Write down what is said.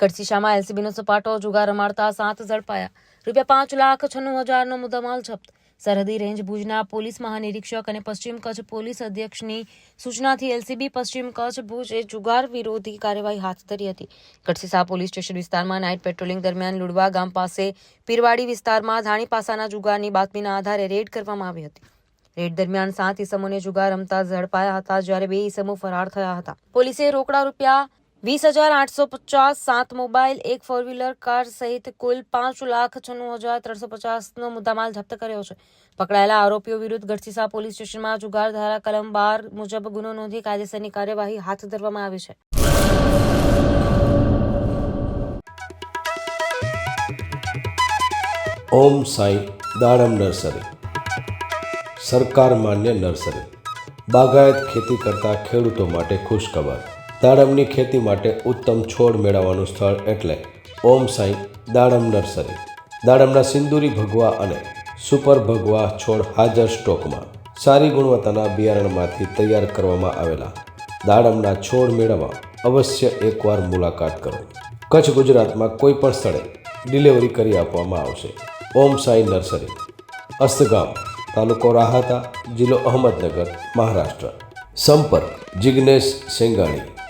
કડસીશામાં એલસીબીનો સપાટો જુગાર રમાડતા સાત ઝડપાયા. રૂપિયા પાંચ લાખ છન્નું હજારનો મુદ્દામાલ જપ્ત. સરહદી રેન્જ ભુજના પોલીસ મહાનિરીક્ષક અને પશ્ચિમ કચ્છ પોલીસ અધ્યક્ષની સૂચનાથી એલસીબી પશ્ચિમ કચ્છ ભુજે જુગાર વિરોધી કાર્યવાહી હાથ ધરી હતી. કડસીસા પોલીસ સ્ટેશન વિસ્તારમાં નાઇટ પેટ્રોલિંગ દરમિયાન લુડવા ગામ પાસે પીરવાડી વિસ્તારમાં ધાણી પાસાના જુગારની બાતમીના આધારે રેડ કરવામાં આવી હતી. રેડ દરમિયાન સાત ઈસમોને જુગાર રમતા ઝડપાયા હતા જ્યારે બે ઈસમો ફરાર થયા હતા. પોલીસે રોકડા રૂપિયા વીસ હજાર આઠસો પચાસ સાત મોબાઈલ, એક ફોર વ્હીલર કાર સહિત કુલ પાંચ લાખ છન્નું હજાર ત્રણસો પચાસનો મુદ્દામાલ જપ્ત કર્યો છે. પકડાયેલા આરોપીઓ વિરુદ્ધ ગઢસીસા પોલીસ સ્ટેશનમાં જુગાર ધારા કલમ બાર મુજબ ગુનો નોંધી કાયદેસરની કાર્યવાહી હાથ ધરવામાં આવી છે. ઓમ સાઈ દાડમ નર્સરી. સરકાર માન્ય નર્સરી. બાગાયત ખેતી કરતા ખેડૂતો માટે ખુશખબર. દાડમની ખેતી માટે ઉત્તમ છોડ મેળવવાનું સ્થળ એટલે ઓમ સાઈ દાડમ નર્સરી. દાડમના સિંદૂરી ભગવા અને સુપર ભગવા છોડ હાજર સ્ટોકમાં. સારી ગુણવત્તાના બિયારણમાંથી તૈયાર કરવામાં આવેલા દાડમના છોડ મેળવવા અવશ્ય એકવાર મુલાકાત કરો. કચ્છ ગુજરાતમાં કોઈ પણ સ્થળે ડિલિવરી કરી આપવામાં આવશે. ઓમ સાઈ નર્સરી, અસ્તગામ, તાલુકો રાહાતા, જિલ્લો અહમદનગર, મહારાષ્ટ્ર. સંપર્ક Jignesh Sengani.